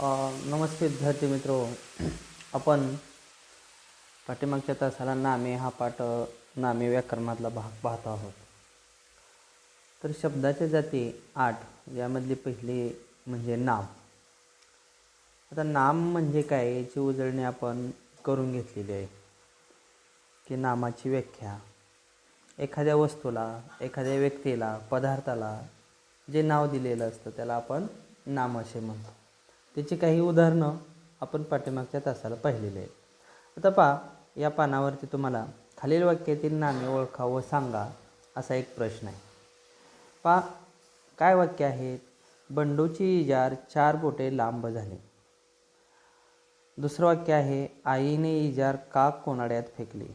नमस्ते विद्यार्थी मित्रो. आपण पाठीमागच्या तासाला नामे हा पाठ नामे व्याकरणातला भाग पाहत आहोत. तर शब्दाच्या जाती आठ यामधली पहिली म्हणजे नाम. आता नाम म्हणजे काय याची उजळणी आपण करून घेतलेली आहे. की नामाची व्याख्या. एखाद्या वस्तूला एखाद्या व्यक्तीला पदार्थाला जे नाव दिलेलं असतं त्याला आपण नाम असे म्हणतो. त्याची काही उदाहरणं आपण पाठीमागच्या तासाला पाहिलेली आहेत. आता पहा या पानावरती तुम्हाला खालील वाक्यातील नामे ओळखा व सांगा असा एक प्रश्न आहे. पहा काय वाक्य आहेत बंडूची इजार चार बोटे लांब झाली. दुसरं वाक्य आहे आईने इजार का कोणाड्यात फेकली?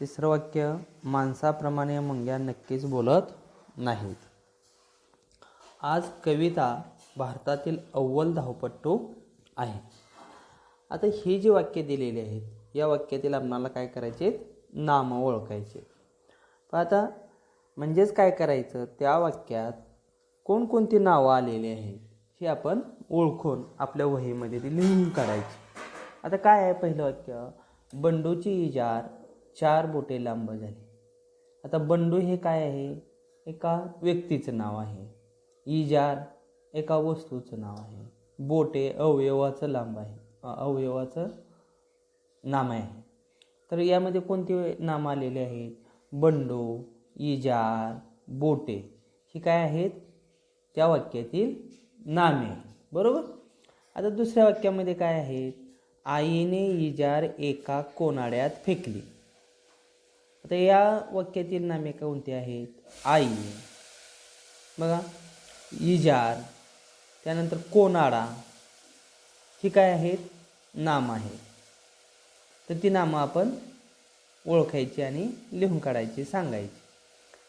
तिसरं वाक्य माणसाप्रमाणे मुंग्या नक्कीच बोलत नाहीत. आज कविता भारतातील अव्वल धावपट्टू आहे. आता ही जी वाक्य दिलेली आहेत या वाक्यातील आपणाला काय करायचे? नामं ओळखायचे. पण आता म्हणजेच काय करायचं? त्या वाक्यात कोणकोणती नावं आलेली आहेत हे आपण ओळखून आपल्या वहीमध्ये ती लिहून काढायची. आता काय आहे पहिलं वाक्य? बंडूची इजार चार बोटे लांब झाली. आता बंडू हे काय आहे? एका व्यक्तीचं नाव आहे. इजार एका वस्तूचं नाव आहे. बोटे अवयवाचं लांब आहे. अवयवाचं नाम आहे. तर यामध्ये कोणते नाम आलेले आहेत बंडो इजार बोटे. ही काय आहेत? त्या वाक्यातील नामे. बरोबर? आता दुसऱ्या वाक्यामध्ये काय आहेत आईने इजार एका कोनाड्यात फेकली. आता या वाक्यातील नामे कोणती आहेत? आई बघा. इजार त्यानंतर कोनाडा. ही काय आहेत? नाम आहेत. तर ती नामं आपण ओळखायची आणि लिहून काढायची सांगायची.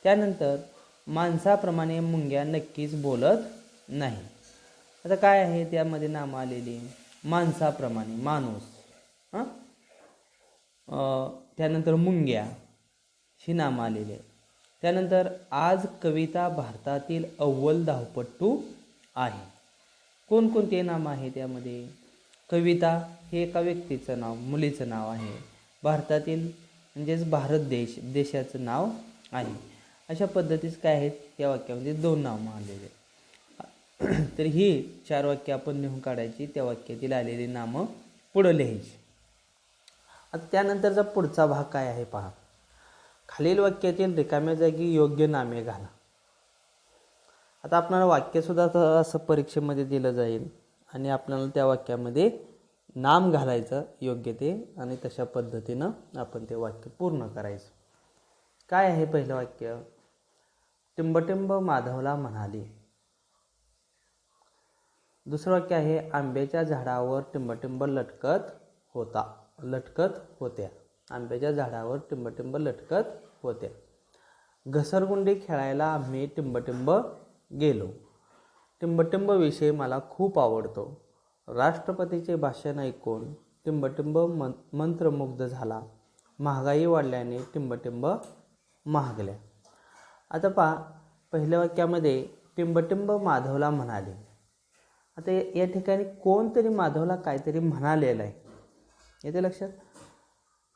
त्यानंतर माणसाप्रमाणे मुंग्या नक्कीच बोलत नाही. आता काय आहे त्यामध्ये नामं आलेली? माणसाप्रमाणे माणूस. हां? त्यानंतर मुंग्या. ही नामं आलेली आहेत. त्यानंतर आज कविता भारतातील अव्वल धावपट्टू आहे. कोणकोणते नाम आहे त्यामध्ये कविता हे एका व्यक्तीचं नाव मुलीचं नाव आहे. भारतातील म्हणजेच भारत देश देशाचं नाव आहे. अशा पद्धतीच काय आहेत? या वाक्यामध्ये दोन नावं आलेले. तर ही चार वाक्य आपण लिहून काढायची. त्या वाक्यातील आलेली नामं पुढं लिहायची. आता त्यानंतरचा पुढचा भाग काय आहे पहा. खालील वाक्यातील रिकाम्या जागी योग्य नामे घाला. आता आपल्याला वाक्यसुद्धा असं परीक्षेमध्ये दिलं जाईल आणि आपल्याला त्या वाक्यामध्ये नाम घालायचं योग्य ते आणि तशा पद्धतीनं आपण ते वाक्य पूर्ण करायचं. काय आहे पहिलं वाक्य? टिंबटिंब माधवला म्हणाली. दुसरं वाक्य आहे आंब्याच्या झाडावर टिंबटिंब लटकत होता लटकत होत्या. आंब्याच्या झाडावर टिंबटिंब लटकत होत्या. घसरगुंडी खेळायला आम्ही टिंबटिंब गेलो. टिंबटिंब विषय मला खूप आवडतो. राष्ट्रपतीचे भाषण ऐकून टिंबटिंब मन मंत्रमुग्ध झाला. महागाई वाढल्याने टिंबटिंब महागल्या आता पहा पहिल्या वाक्यामध्ये टिंबटिंब माधवला म्हणाले. आता या ठिकाणी कोणतरी माधवला काहीतरी म्हणालेलं आहे. येते लक्षात?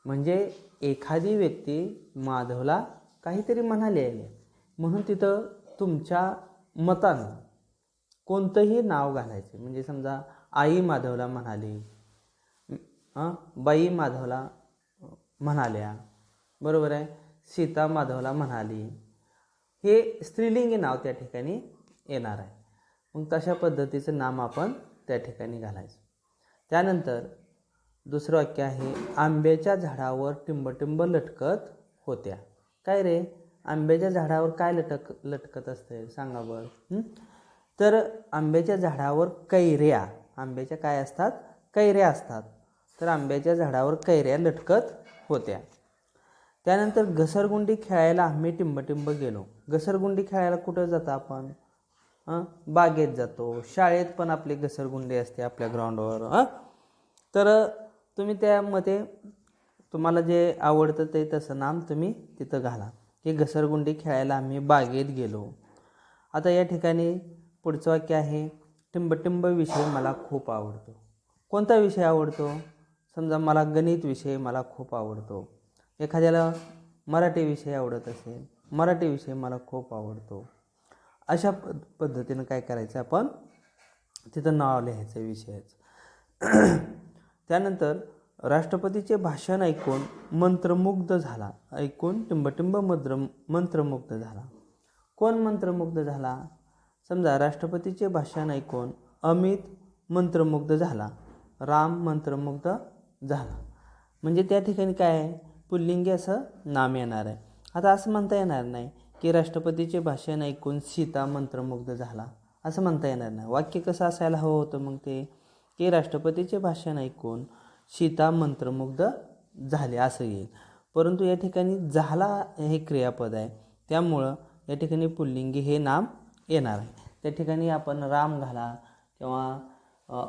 म्हणजे एखादी व्यक्ती माधवला काहीतरी म्हणालेली आहे. म्हणून तिथं तुमच्या मतानं कोणतंही नाव घालायचे. म्हणजे समजा आई माधवला म्हणाली बाई माधवला म्हणाल्या बरोबर आहे? सीता माधवला म्हणाली. हे स्त्रीलिंगी नाव त्या ठिकाणी येणार आहे. मग तशा पद्धतीचं नाम आपण त्या ठिकाणी घालायचं. त्यानंतर दुसरं वाक्य आहे आंब्याच्या झाडावर टिंबटिंब लटकत होत्या. काय रे? आंब्याच्या झाडावर काय लटक लटकत असते सांगा बरं. तर आंब्याच्या झाडावर कैऱ्या. आंब्याच्या काय असतात? कैऱ्या असतात. तर आंब्याच्या झाडावर कैऱ्या लटकत होत्या. त्यानंतर घसरगुंडी खेळायला आम्ही टिंबटिंब गेलो. घसरगुंडी खेळायला कुठं जातो आपण? बागेत जातो. शाळेत पण आपली घसरगुंडी असते आपल्या ग्राउंडवर. हां? तर तुम्ही त्यामध्ये तुम्हाला जे आवडतं ते तसं नाम तुम्ही तिथं घाला. की घसरगुंडी खेळायला आम्ही बागेत गेलो. आता या ठिकाणी पुढचं वाक्य आहे टिंबटिंब विषय मला खूप आवडतो. कोणता विषय आवडतो? समजा मला गणित विषय मला खूप आवडतो. एखाद्याला मराठी विषय आवडत असेल मराठी विषय मला खूप आवडतो. अशा पद पद्धतीनं काय करायचं आपण? तिथं नाव लिहायचं विषयाचं. त्यानंतर राष्ट्रपतीचे भाषण ऐकून मंत्रमुग्ध झाला. ऐकून टिंबटिंब मंत्र मंत्रमुग्ध झाला. कोण मंत्रमुग्ध झाला? समजा राष्ट्रपतीचे भाषण ऐकून अमित मंत्रमुग्ध झाला. राम मंत्रमुग्ध झाला. म्हणजे त्या ठिकाणी काय आहे? पुल्लिंगी असं नाम येणार आहे. आता असं म्हणता येणार नाही की राष्ट्रपतीचे भाषण ऐकून सीता मंत्रमुग्ध झाला. असं म्हणता येणार नाही. वाक्य कसं असायला हवं होतं मग ते? की राष्ट्रपतीचे भाषण ऐकून सीता मंत्रमुग्ध झाले असं येईल. परंतु या ठिकाणी झाला हे क्रियापद आहे. त्यामुळं या ठिकाणी पुल्लिंगी हे नाम येणार आहे. त्या ठिकाणी आपण राम घाला किंवा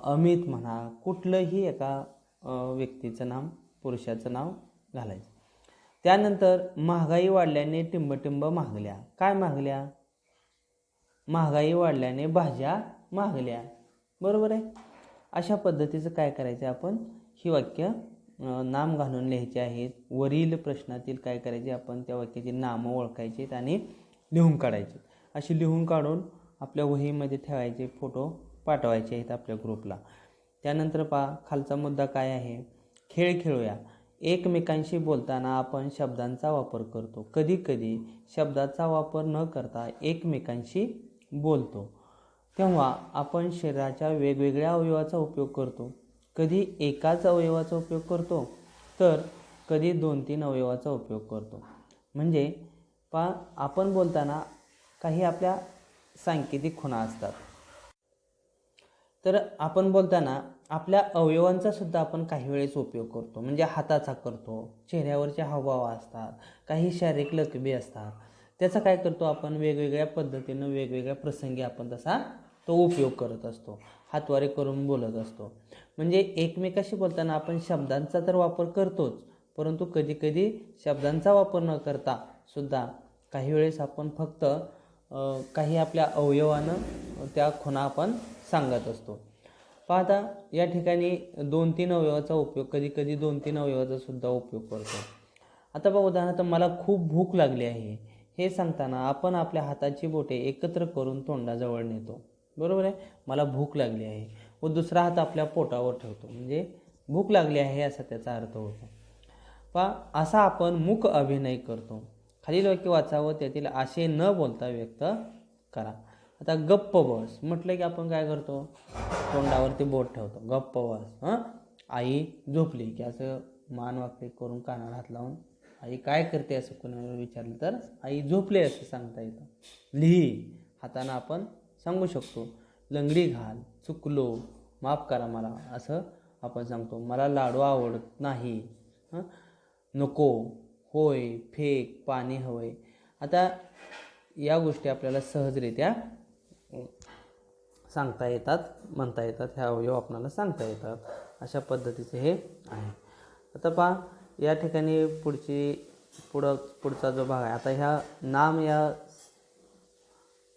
अमित म्हणा कुठलंही एका व्यक्तीचं नाम पुरुषाचं नाव घालायचं. त्यानंतर महागाई वाढल्याने टिंबटिंब महागल्या. काय महागल्या? महागाई वाढल्याने भाज्या महागल्या. बरोबर आहे? अशा पद्धतीचं काय करायचं आपण? ही वाक्य नाम घालून लिहायचे आहेत वरील प्रश्नातील काय करायचे? आपण त्या वाक्याची नामं ओळखायची आहेत आणि लिहून काढायचे. अशी लिहून काढून आपल्या वहीमध्ये ठेवायचे फोटो पाठवायचे आहेत आपल्या ग्रुपला. त्यानंतर पा खालचा मुद्दा काय आहे? खेळ खेळूया. एकमेकांशी बोलताना आपण शब्दांचा वापर करतो. कधी कधी शब्दाचा वापर न करता एकमेकांशी बोलतो. तेव्हा आपण शरीराच्या वेगवेगळ्या अवयवाचा उपयोग करतो. कधी एकाच अवयवाचा उपयोग करतो तर कधी दोन तीन अवयवाचा उपयोग करतो. म्हणजे पा आपण बोलताना काही आपल्या सांकेतिक खुणा असतात. तर आपण बोलताना आपल्या अवयवांचा सुद्धा आपण काही वेळेस उपयोग करतो. म्हणजे हाताचा करतो चेहऱ्यावरचे हावभाव असतात काही शारीरिक लकबी असतात. त्याचा काय करतो आपण? वेगवेगळ्या पद्धतीनं वेगवेगळ्या प्रसंगी आपण तसा तो उपयोग करत असतो. हातवारे करून बोलत असतो. म्हणजे एकमेकाशी बोलताना आपण शब्दांचा तर वापर करतोच परंतु कधीकधी शब्दांचा वापर न करता सुद्धा काही वेळेस आपण फक्त काही आपल्या अवयवानं त्या खुणा आपण सांगत असतो. पाहता या ठिकाणी दोन तीन अवयवाचा उपयोग कधी कधी दोन तीन अवयवाचा सुद्धा उपयोग करतो. आता बघा उदाहरणार्थ मला खूप भूक लागली आहे. हे सांगताना आपण आपल्या हाताची बोटे एकत्र करून तोंडाजवळ नेतो. बरोबर आहे? मला भूक लागली आहे. व दुसरा हात आपल्या पोटावर ठेवतो. म्हणजे भूक लागली आहे असा त्याचा अर्थ होतो. पा असा आपण मुख अभिनय करतो. खालील वाक्य वाचावं त्यातील आशय न बोलता व्यक्त करा. आता गप्प बस. म्हटलं की आपण काय करतो? तोंडावरती बोट ठेवतो. गप्प बस. हां? आई झोपली की असं मान वाकडी करून कानाला हात लावून आई काय करते असं कोणाला विचारलं तर? आई झोपले असं सांगता येतं. लिही. हातानं आपण सांगू शकतो. लंगडी घाल चुकलो माफ करा मला असं आपण सांगतो. मला लाडू आवडत नाही. हं? नको. होय फेक पाणी हवंय. आता या गोष्टी आपल्याला सहजरित्या सांगता येतात म्हणता येतात ह्या अवयव आपणाला सांगता येतात. अशा पद्धतीचे हे आहे. आता पहा या ठिकाणी पुढची पुढं पुढचा जो भाग आहे. आता ह्या नाम या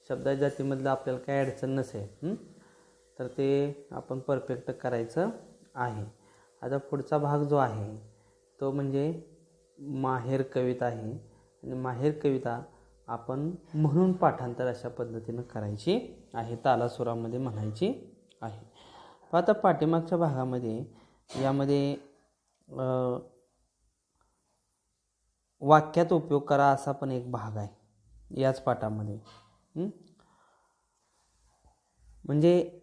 शब्दा जातीमधलं आपल्याला काही अडचण नसेल तर ते आपण परफेक्ट करायचं आहे. आता पुढचा भाग जो आहे तो म्हणजे माहेर कविता आहे. आणि माहेर कविता आपण म्हणून पाठांतर अशा पद्धतीनं करायची आहे तालासुरामध्ये म्हणायची आहे. आता पाठीमागच्या भागामध्ये यामध्ये वाक्यात उपयोग करा असा पण एक भाग आहे याच पाठामध्ये. म्हणजे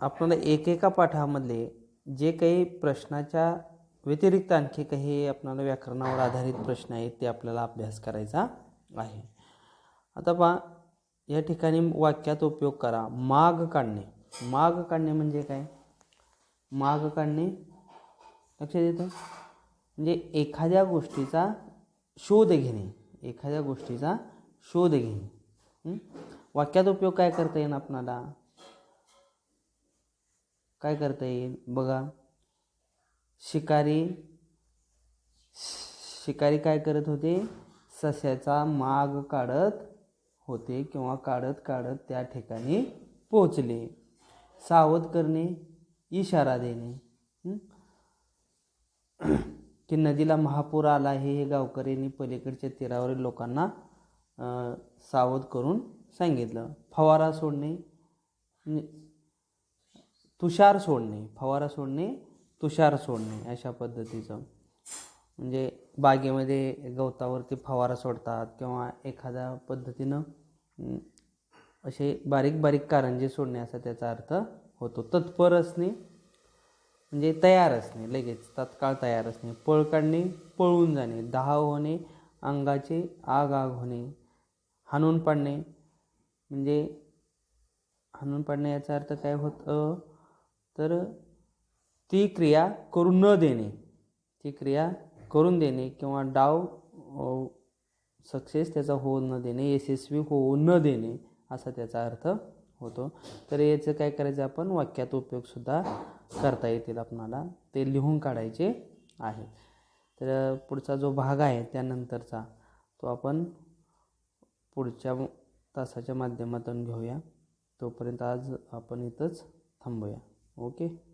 आपल्याला एकेका पाठामधले जे काही प्रश्नाच्या व्यतिरिक्त आणखी काही आपणाला व्याकरणावर आधारित प्रश्न आहेत ते आपल्याला अभ्यास करायचा आहे. आता पहा या ठिकाणी वाक्यात उपयोग करा. माग काढणे. माग काढणे म्हणजे काय? माग काढणे. लक्षात येतं? म्हणजे एखाद्या गोष्टीचा शोध घेणे. एखाद्या गोष्टीचा शोध घेणे. वाक्यात उपयोग काय करता येईल आपणाला? काय करता येईल बघा. शिकारी शिकारी काय करत होते? सस्याचा माग काढत होते किंवा काढत काढत त्या ठिकाणी पोचले सावध करणे इशारा देणे. की नदीला महापूर आला आहे हे गावकऱ्यांनी पलीकडच्या तीरावरील लोकांना सावध करून सांगितलं. फवारा सोडणे तुषार सोडणे फवारा सोडणे तुषार सोडणे अशा पद्धतीचं. म्हणजे बागेमध्ये गवतावरती फवारा सोडतात किंवा एखाद्या पद्धतीनं असे बारीक बारीक कारंजे सोडणे असा त्याचा अर्थ होतो. तत्पर असणे म्हणजे तयार असणे लगेच तत्काळ तयार असणे. पळ काढणे पळून जाणे दहा होणे अंगाचे आग आग होणे हाणून पाडणे. म्हणजे हाणून पाडणे याचा अर्थ काय होतं? तर ती क्रिया करून न देणे. ती क्रिया करून देणे किंवा डाव सक्सेस त्याचा होऊ न देणे यशस्वी होऊ न देणे असा त्याचा अर्थ होतो. तर याचं काय करायचं आपण? वाक्यात उपयोगसुद्धा करता येतील आपणाला. ते लिहून काढायचे आहे. तर पुढचा जो भाग आहे त्यानंतरचा तो आपण पुढच्या तासाच्या माध्यमातून घेऊया. तोपर्यंत आज आपण इथंच थांबूया. ओके?